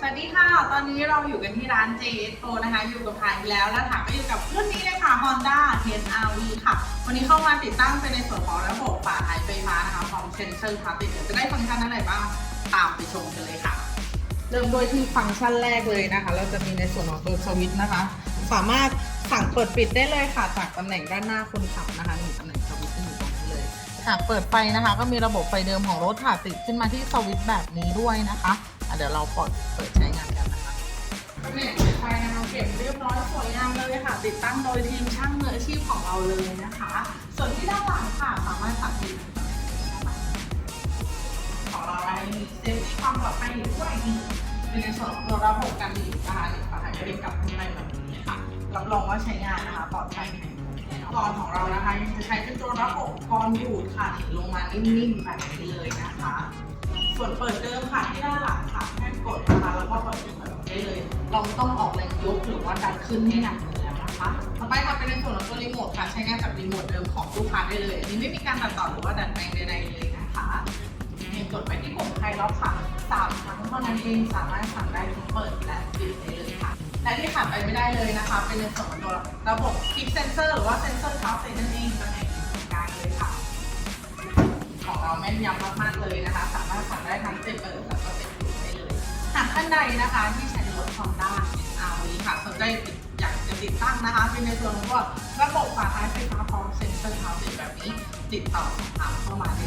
สวัสดีค่ะ ตอนนี้เราอยู่กันที่ร้าน JS Pro นะคะ อยู่กับพายแล้วแล้วถามก็อยู่กับรุ่นนี้เลยค่ะ Honda TSRV ค่ะ วันนี้เข้ามาติดตั้งเป็นในส่วนของระบบฝาท้ายไฟฟ้านะคะพร้อมเซนเซอร์ค่ะติดจะได้ฟังก์ชันอะไรบ้าง ตามไปชมกันเลยค่ะ เริ่มโดยที่ฟังก์ชันแรกเลยนะคะ เราจะมีในส่วนของตัวสวิตช์นะคะ สามารถสั่งเปิดปิดได้เลยค่ะ จากตำแหน่งด้านหน้าคนขับนะคะนี่ตำแหน่งสวิตช์ที่อยู่ตรงนี้เลยหากเปิดไฟนะคะ ก็มีระบบไฟเดิมของรถค่ะติดขึ้นมาที่สวิตช์แบบนี้ด้วยนะคะ เดี๋ยวเราเปิดเปิดใช้งานกันนะคะตำแหน่งไฟนะคะเก็บเรียบร้อยสวยงามเลยค่ะ ติดตั้งโดยทีมช่างมืออาชีพของเราเลยนะคะ ส่วนที่ด้านหลังค่ะสามารถสั่งปิดของเราอะไรมีเซฟตี้ความปลอดภัยอยู่ด้วยเป็นในส่วนของตัวระบบการดีดนะคะหรือฝาท้ายจะเป็นกับข้างในแบบนี้ค่ะรับรองว่าใช้งานนะคะปลอดภัยแข็งแรงกรของเรานะคะยังจะใช้เป็นตัวระบบกรดูดค่ะลงมานิ่มๆแบบนี้เลยนะคะ ส่วนเปิดเดิมค่ะที่ด้านหลังค่ะแค่กดนะคะแล้วก็เปิดเปิดได้เลย เราไม่ต้องออกแรงยกหรือว่าดันขึ้นให้หนักอยู่แล้วนะคะต่อไปค่ะเป็นในส่วนของตัวรีโมทค่ะใช้งานจากรีโมทเดิมของลูกค้าได้เลยอันนี้ไม่มีการตัดต่อหรือว่าดัดแปลงใดๆเลยนะคะเพียงกดไปที่ปุ่มไฮล็อกค่ะสามครั้งเท่านั้นเองสามารถสั่งได้ทั้งเปิดและปิดได้เลยค่ะและที่ขาดไปไม่ได้เลยนะคะ เป็นในส่วนของตัวระบบคลิปเซนเซอร์หรือว่าเซนเซอร์เท้าเซนนั่นเองตำแหน่งกลางเลยค่ะ ของเราแม่นยำมากๆเลยนะคะ สามารถสั่ง ได้ทั้งเปิดแล้วก็เซปิดได้เลย หากท่านใดนะคะที่ใช้รถ Honda RV ค่ะสนใจอยากจะติดตั้งนะคะ เป็นในส่วนของพวกระบบฝาท้ายไฟฟ้าพร้อมเซ็นเซอร์เท้าติดแบบนี้ ติดต่อถามเข้ามาได้